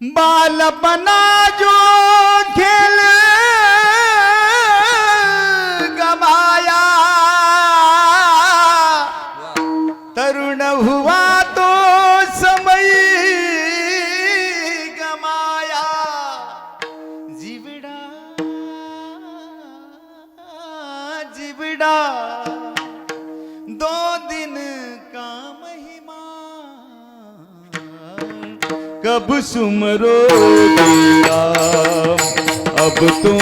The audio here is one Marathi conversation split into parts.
बालपना जो खेल गमाया। तरुण हुआ तो समय गमाया। जीवडा जीवडा। कब सुमरोगेरा अब तू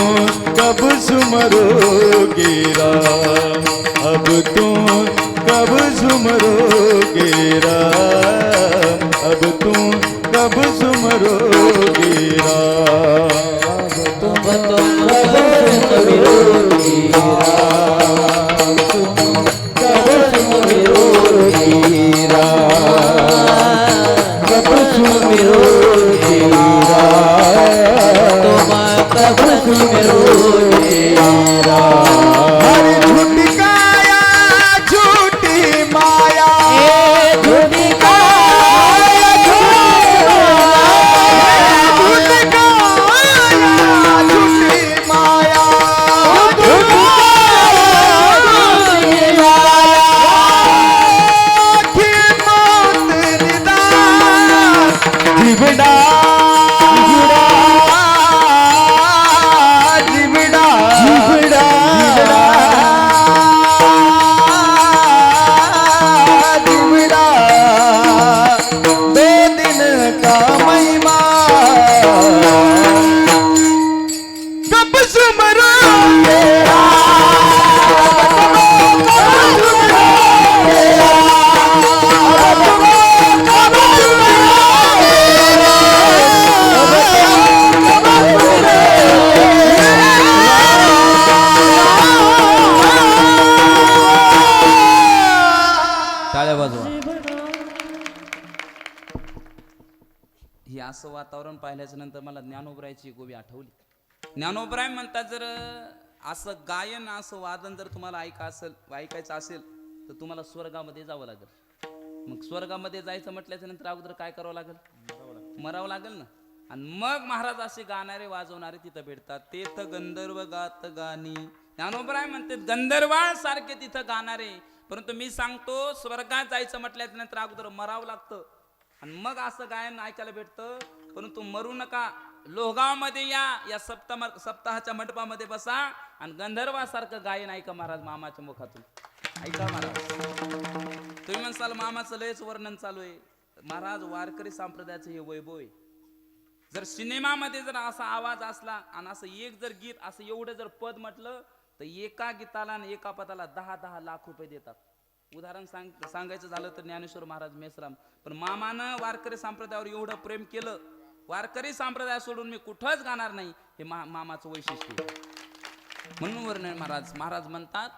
कब सुमरोगेरा अब तू कब सुमरोगेरा अब तू कब सुमरोगेरा अब तू कब सुमरोगेरा ಗುರುಗಳು my हे असं वातावरण पाहिल्याच्या नंतर मला ज्ञानोबरायची गोबी आठवली. ज्ञानोबराय म्हणतात जर असं गायन असं वादन जर तुम्हाला ऐका असेल ऐकायचं असेल तर तुम्हाला स्वर्गामध्ये जावं लागेल. मग स्वर्गामध्ये जायचं म्हटल्याच्या नंतर अगोदर काय करावं लागेल? मरावं लागेल ना? आणि मग महाराज असे गाणारे वाजवणारे तिथं भेटतात. तेथ गंधर्व गात गाणी. ज्ञानोबराय म्हणते गंधर्वाळ सारखे तिथं गाणारे. परंतु मी सांगतो स्वर्गात जायचं म्हटल्याच्या नंतर अगोदर मरावं लागतं. आणि मग असं गायन ऐकायला भेटतं परंतु मरू नका. लोहगावमध्ये या या सप्ताह सप्ताहाच्या मंडपामध्ये बसा आणि गंधर्वासारखं गायन ऐका महाराज मामाच्या मुखातून. ऐका महाराज. तुम्ही म्हणसाल मामाचं लयच वर्णन चालू आहे. महाराज वारकरी संप्रदायाचं हे वैभव आहे. जर सिनेमामध्ये जर असा आवाज असला आणि असं एक जर गीत असं एवढं जर पद म्हटलं तर एका गीताला आणि एका पदाला दहा दहा लाख रुपये देतात. उदाहरण सांग सांगायचं झालं तर ज्ञानेश्वर महाराज मेसराम पण मामानं वारकरी संप्रदायावर एवढं प्रेम केलं वारकरी संप्रदाय सोडून मी कुठंच गाणार नाही हे मा मामाचं वैशिष्ट्य. म्हणून वर्णन महाराज महाराज म्हणतात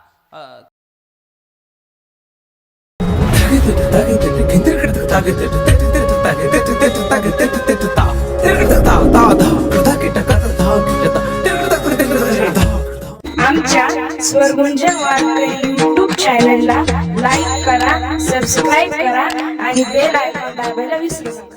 आमच्या स्वरगुंजन वारकरी. चॅनलला लाईक करा सबस्क्राईब करा आणि बेल आयकॉन दाबायला विसरू नका.